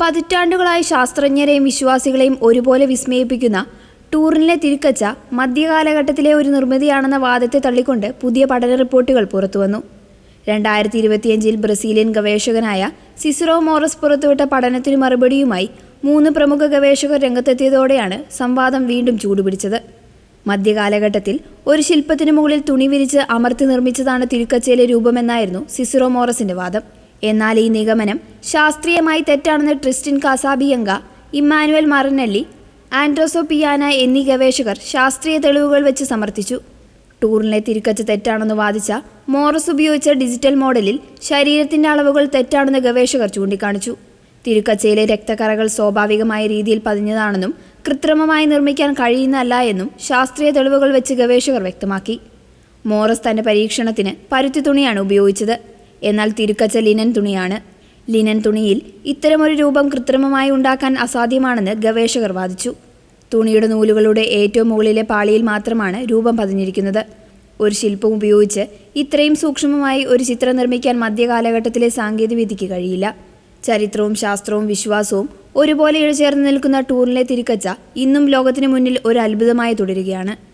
പതിറ്റാണ്ടുകളായി ശാസ്ത്രജ്ഞരെയും വിശ്വാസികളെയും ഒരുപോലെ വിസ്മയിപ്പിക്കുന്ന ടൂറിനിലെ തിരുക്കച്ച മധ്യകാലഘട്ടത്തിലെ ഒരു നിർമ്മിതിയാണെന്ന വാദത്തെ തള്ളിക്കൊണ്ട് പുതിയ പഠന റിപ്പോർട്ടുകൾ പുറത്തുവന്നു. രണ്ടായിരത്തി ഇരുപത്തിയഞ്ചിൽ ബ്രസീലിയൻ ഗവേഷകനായ സിസിറോ മോറസ് പുറത്തുവിട്ട പഠനത്തിന് മറുപടിയുമായി മൂന്ന് പ്രമുഖ ഗവേഷകർ രംഗത്തെത്തിയതോടെയാണ് സംവാദം വീണ്ടും ചൂടുപിടിച്ചത്. മധ്യകാലഘട്ടത്തിൽ ഒരു ശില്പത്തിനു മുകളിൽ തുണി വിരിച്ച് അമർത്തി നിർമ്മിച്ചതാണ് തിരുക്കച്ചയിലെ രൂപമെന്നായിരുന്നു സിസിറോ മോറസിന്റെ വാദം. എന്നാൽ ഈ നിഗമനം ശാസ്ത്രീയമായി തെറ്റാണെന്ന് ട്രിസ്റ്റിൻ കാസാബിയങ്ക ഇമ്മാനുവൽ മറനല്ലി ആൻഡ്രോസോ പിയാന എന്നീ ഗവേഷകർ ശാസ്ത്രീയ തെളിവുകൾ വെച്ച് സമർത്ഥിച്ചു. ടൂറിനെ തിരുക്കച്ച തെറ്റാണെന്ന് വാദിച്ച മോറസ് ഉപയോഗിച്ച ഡിജിറ്റൽ മോഡലിൽ ശരീരത്തിന്റെ അളവുകൾ തെറ്റാണെന്ന് ഗവേഷകർ ചൂണ്ടിക്കാണിച്ചു. തിരുക്കച്ചയിലെ രക്തക്കറകൾ സ്വാഭാവികമായ രീതിയിൽ പതിഞ്ഞതാണെന്നും കൃത്രിമമായി നിർമ്മിക്കാൻ കഴിയുന്നതല്ല എന്നും ശാസ്ത്രീയ തെളിവുകൾ വെച്ച് ഗവേഷകർ വ്യക്തമാക്കി. മോറസ് തന്റെ പരീക്ഷണത്തിന് പരുത്തി തുണിയാണ് ഉപയോഗിച്ചത്. എന്നാൽ തിരുക്കച്ച ലിനൻ തുണിയാണ്. ലിനൻ തുണിയിൽ ഇത്തരമൊരു രൂപം കൃത്രിമമായി ഉണ്ടാക്കാൻ അസാധ്യമാണെന്ന് ഗവേഷകർ വാദിച്ചു. തുണിയുടെ നൂലുകളുടെ ഏറ്റവും മുകളിലെ പാളിയിൽ മാത്രമാണ് രൂപം പതിഞ്ഞിരിക്കുന്നത്. ഒരു ശില്പം ഉപയോഗിച്ച് ഇത്രയും സൂക്ഷ്മമായി ഒരു ചിത്രം നിർമ്മിക്കാൻ മധ്യകാലഘട്ടത്തിലെ സാങ്കേതികവിദ്യയ്ക്ക് കഴിയില്ല. ചരിത്രവും ശാസ്ത്രവും വിശ്വാസവും ഒരുപോലെ ഇഴചേർന്ന് നിൽക്കുന്ന ടൂറിലെ തിരുക്കച്ച ഇന്നും ലോകത്തിന് മുന്നിൽ ഒരു അത്ഭുതമായി തുടരുകയാണ്.